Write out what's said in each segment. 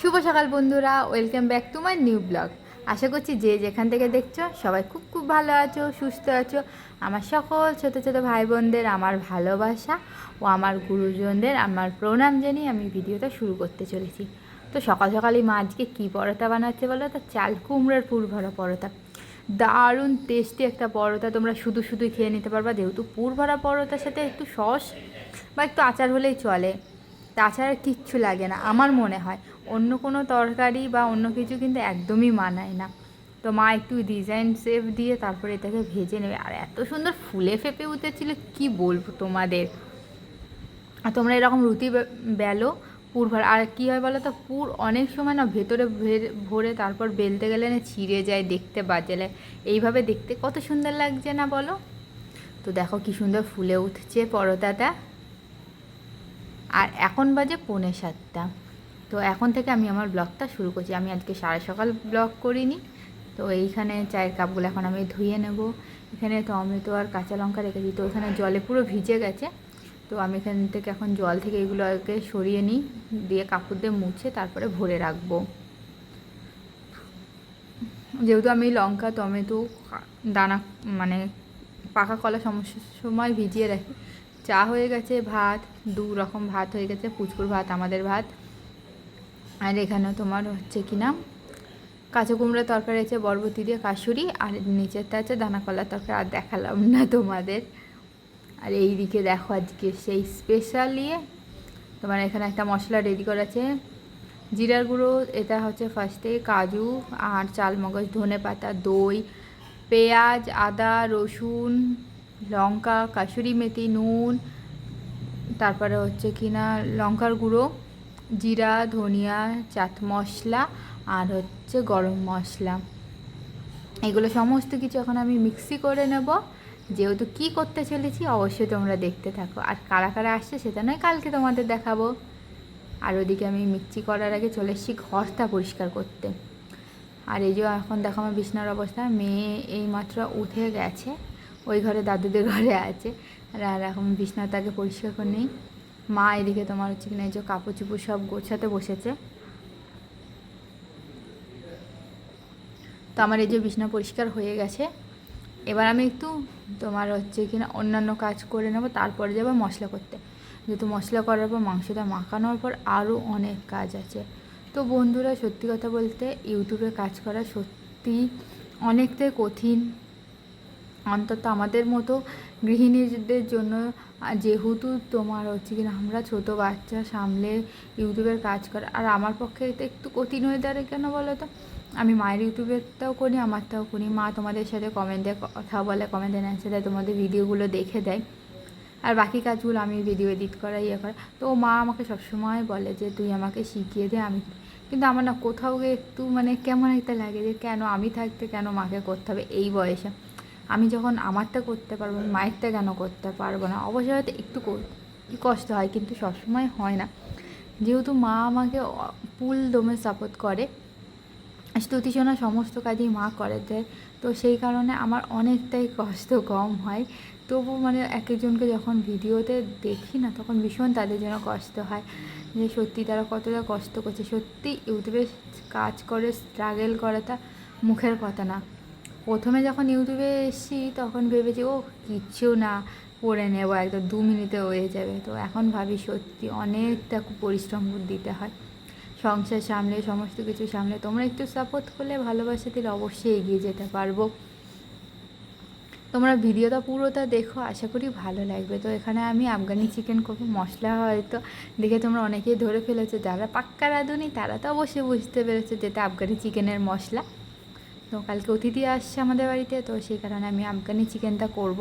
শুভ সকাল বন্ধুরা welcome back to my new blog আশা করছি যে যেখান থেকে দেখছ, সবাই খুব খুব ভালো আছো, সুস্থ আছো। আমার সকল ছোট ছোট ভাই বোনদের আমার ভালোবাসা ও আমার গুরুজনদের আমার প্রণাম জানিয়ে আমি ভিডিওটা শুরু করতে চলেছি। তো সকাল সকালই মা আজকে কী পরোটা বানাচ্ছে বলো তো? চাল কুমড়োর পুর ভরা পরোটা। দারুণ টেস্টি একটা পরোটা, তোমরা শুধু শুধুই খেয়ে নিতে পারবা, যেহেতু পুর ভরা পরোটার সাথে একটু সস বা একটু আচার হলেই চলে। তাছাড়া কিচ্ছু লাগে না, আমার মনে হয়। অন্য কোনো তরকারি বা অন্য কিছু কিন্তু একদমই মানায় না। তো মা একটু ডিজাইন শেপ দিয়ে তারপরে এটাকে ভেজে নেবে। আর এত সুন্দর ফুলে ফেপে উঠেছিল, কি বলব তোমাদের? আর তোমরা এরকম রুটি বেলো, পুর ভরা। আর কী হয় বলো তো, পুর অনেক সময় না ভেতরে ভরে তারপর বেলতে গেলে না ছিঁড়ে যায়, দেখতে বাজে লাগে এইভাবে দেখতে কত সুন্দর লাগছে না বলো? তো দেখো কি সুন্দর ফুলে উঠছে পরোটাটা। আর এখন বাজে পৌনে সাতটা। তো এখন থেকে আমি আমার ব্লগটা শুরু করছি। আমি আজকে সারা সকাল ব্লগ করিনি। তো এইখানে চায়ের কাপগুলো এখন আমি ধুয়ে নেব। এখানে টমেটো আর কাঁচা লঙ্কা রেখেছি। তো এখানে জলে পুরো ভিজে গেছে। তো আমি এখান থেকে এখন জল থেকে এগুলোকে সরিয়ে নিই। দিয়ে কাপড় দিয়ে মুছে তারপরে ভরে রাখব। যেহেতু আমি লঙ্কা, টমেটো দানা মানে পাকা কলা সমস্যার সময় ভিজিয়ে রাখি। চা হয়ে গেছে, ভাত, দু রকম ভাত হয়ে গেছে, পুচকুর ভাত, আমাদের ভাত। আর এখানে তোমার হচ্ছে কি না কাঁচা কুমড়োর তরকারি আছে, বরবটি দিয়ে কাশুরি, আর নিচেরটা আছে দানা কলার তরকারি। আর দেখালাম না তোমাদের। আর এই দিকে দেখো আজকে সেই স্পেশাল ইয়ে। তোমার এখানে একটা মশলা রেডি করা আছে জিরার গুঁড়ো, এটা হচ্ছে ফার্স্টে কাজু, আর চালমগজ, ধনে পাতা, দই, পেঁয়াজ, আদা, রসুন, লঙ্কা কাসুরি মেথি, নুন, তারপরে হচ্ছে কিনা লঙ্কার গুঁড়ো। জিরা, ধনিয়া, চাট মশলা আর হচ্ছে গরম মশলা। এগুলো সমস্ত কিছু এখন আমি মিক্সি করে নেব। যেহেতু কি করতে চলেছি অবশ্যই তোমরা দেখতে থাকো। আর কারা কারা আসছে সেটা নয়, কালকে তোমাদের দেখাবো। আর ওদিকে আমি মিক্সি করার আগে চলে এসেছি ঘরটা পরিষ্কার করতে। আর এই যে এখন দেখো আমার বিছনার অবস্থা, মেয়ে এইমাত্র উঠে গেছে। ওই ঘরে দাদুদের ঘরে আছে। আর আর এখন বিছনাটাকে পরিষ্কার করে নেই। মা এদিকে তোমার হচ্ছে কিনা এই যে কাপড় চুপড় সব গোছাতে বসেছে। তো আমার এই যে বিছনা পরিষ্কার হয়ে গেছে। এবার আমি একটু তোমার হচ্ছে কিনা অন্যান্য কাজ করে নেব, তারপরে যাব মশলা করতে। যেহেতু মশলা করার পর মাংসটা মাখানোর পর আরও অনেক কাজ আছে। তো বন্ধুরা সত্যি কথা বলতে ইউটিউবে কাজ করা সত্যি অনেকটাই কঠিন। অন্তত আমাদের মতো গৃহিণীদের জন্য যেহেতু তোমার হচ্ছে কিনা আমরা ছোট বাচ্চা, সামলে ইউটিউবের কাজ করা। আর আমার পক্ষে এটা একটু কঠিন হয়ে দাঁড়ায় কেন বলো তো? আমি মায়ের ইউটিউবেরটাও করি, আমারটাও করি। মা তোমাদের সাথে কমেন্টে কথা বলে কমেন্টে অ্যান্সার দেয় তোমাদের ভিডিওগুলো দেখে দেয়। আর বাকি কাজগুলো আমি ভিডিও এডিট করা ইয়ে করা তো মা আমাকে সবসময় বলে যে, তুই আমাকে শিখিয়ে দে, আমি কিন্তু আমার না কোথাও একটু মানে কেমন একটা লাগে যে, কেন আমি থাকতে, কেন মাকে করতে হবে? এই বয়সে। আমি যখন আমারটা করতে পারব মায়েরটা কেন করতে পারব না? অবশ্যই হয়তো একটু কষ্ট হয়, কিন্তু সবসময় হয় না। যেহেতু মা আমাকে পুল দমে সাপোর্ট করে, স্তুতি শোনা সমস্ত কাজই মা করে দেয়, তো সেই কারণে আমার অনেকটাই কষ্ট কম হয়। তবু মানে এক একজনকে যখন ভিডিওতে দেখি না, তখন ভীষণ তাদের জন্য কষ্ট হয়। যে সত্যি তারা কতটা কষ্ট করছে, সত্যি ইউটিউবে কাজ করে স্ট্রাগল করাটা মুখের কথা না। প্রথমে যখন ইউটিউবে এসেছি, তখন ভেবেছি ও কিচ্ছু না, পড়ে নেব, একদম দু মিনিটে হয়ে যাবে। তো এখন ভাবি সত্যি অনেকটা পরিশ্রম দিতে হয়। সংসার সামলে, সমস্ত কিছু সামলে, তোমরা একটু সাপোর্ট করলে, ভালোবাসা দিলে অবশ্যই এগিয়ে যেতে পারব। তোমরা ভিডিওটা পুরোটা দেখো, আশা করি ভালো লাগবে। তো এখানে আমি আফগানি চিকেন করব, মশলা হয়তো দেখে তোমরা অনেকেই ধরে ফেলেছো, যারা পাক্কা রাঁধুনি, তারা তো অবশ্যই বুঝতে পেরেছ যেটা আফগানি চিকেনের মশলা। তো কালকে অতিথি আসছে আমাদের বাড়িতে, তো সেই কারণে আমি আফগানি চিকেনটা করব।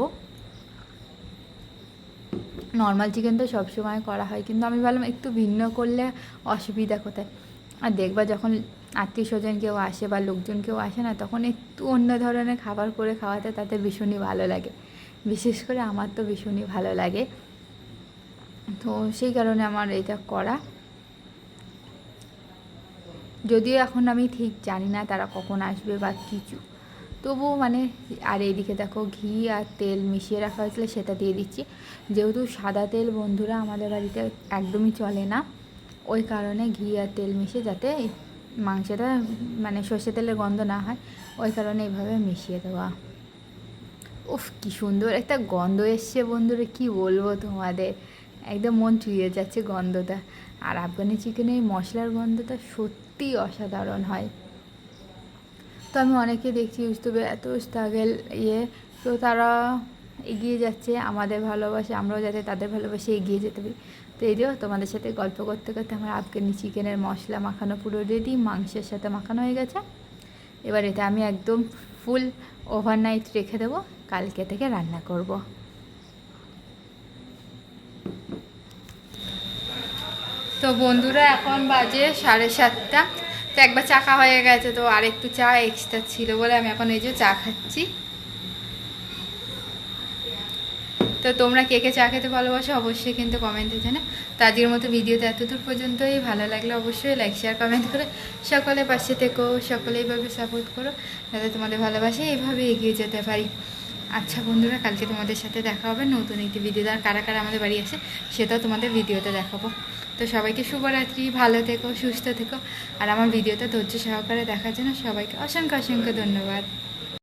নর্মাল চিকেন তো সবসময় করা হয়, কিন্তু আমি ভাবলাম একটু ভিন্ন করলে অসুবিধা কোথায়? আর দেখবা যখন আত্মীয় স্বজন কেউ আসে বা লোকজন কেউ আসে না, তখন একটু অন্য ধরনের খাবার করে খাওয়াতে তাতে ভীষণই ভালো লাগে। বিশেষ করে আমার তো ভীষণই ভালো লাগে। তো সেই কারণে আমার এটা করা। যদিও এখন আমি ঠিক জানি না তারা কখন আসবে বা কিছু। তবুও মানে আর এইদিকে দেখো ঘি আর তেল মিশিয়ে রাখা হয়েছিল, সেটা দিয়ে দিচ্ছি। যেহেতু সাদা তেল বন্ধুরা আমাদের বাড়িতে একদমই চলে না, ওই কারণে ঘি আর তেল মিশিয়ে যাতে মাংসটা মানে সর্ষে তেলের গন্ধ না হয়, ওই কারণে এইভাবে মিশিয়ে দেওয়া। উফ, কি সুন্দর একটা গন্ধ এসছে বন্ধুরা, কি বলব তোমাদের? একদম মন চুইয়ে যাচ্ছে গন্ধটা। আর আফগানি চিকেনের মশলার গন্ধটা সত্যিই অসাধারণ হয়। তো আমি অনেকে দেখছি ইউটিউবে এত স্ট্রাগেল ইয়ে তো তারা এগিয়ে যাচ্ছে, আমাদের ভালোবাসে, আমরাও যাতে তাদের ভালোবাসে এগিয়ে যেতে পারি। তো এই দিও তোমাদের সাথে গল্প করতে করতে আমার আফগানি চিকেনের মশলা মাখানো পুরো রেডি মাংসের সাথে মাখানো হয়ে গেছে। এবার এটা আমি একদম ফুল ওভারনাইট রেখে দেবো, কালকে থেকে রান্না করব। তো বন্ধুরা, এখন বাজে সাড়ে সাতটা। তো একবার চা হয়ে গেছে, তো আর একটু চা এক্সট্রা ছিল বলে আমি এখন এই যে চা খাচ্ছি। তো তোমরা কে কে চা খেতে ভালোবাসো অবশ্যই কিন্তু কমেন্টে জানো তো আজকের মতো ভিডিওতে এতদূর পর্যন্তই। ভালো লাগলে অবশ্যই লাইক শেয়ার কমেন্ট করে সকলে পাশে থেকো সকলে এইভাবে সাপোর্ট করো। যাতে তোমাদের ভালোবাসে এইভাবে এগিয়ে যেতে পারি। আচ্ছা বন্ধুরা, কালকে তোমাদের সাথে দেখা হবে নতুন একটি ভিডিও আর কারা কারা আমাদের বাড়ি আসে সেটাও তোমাদের ভিডিওতে দেখাবো। তো সবাইকে শুভরাত্রি, ভালো থেকো, সুস্থ থেকো। আর আমার ভিডিওতে ধৈর্য সহকারে দেখার জন্য সবাইকে অসংখ্য অসংখ্য ধন্যবাদ।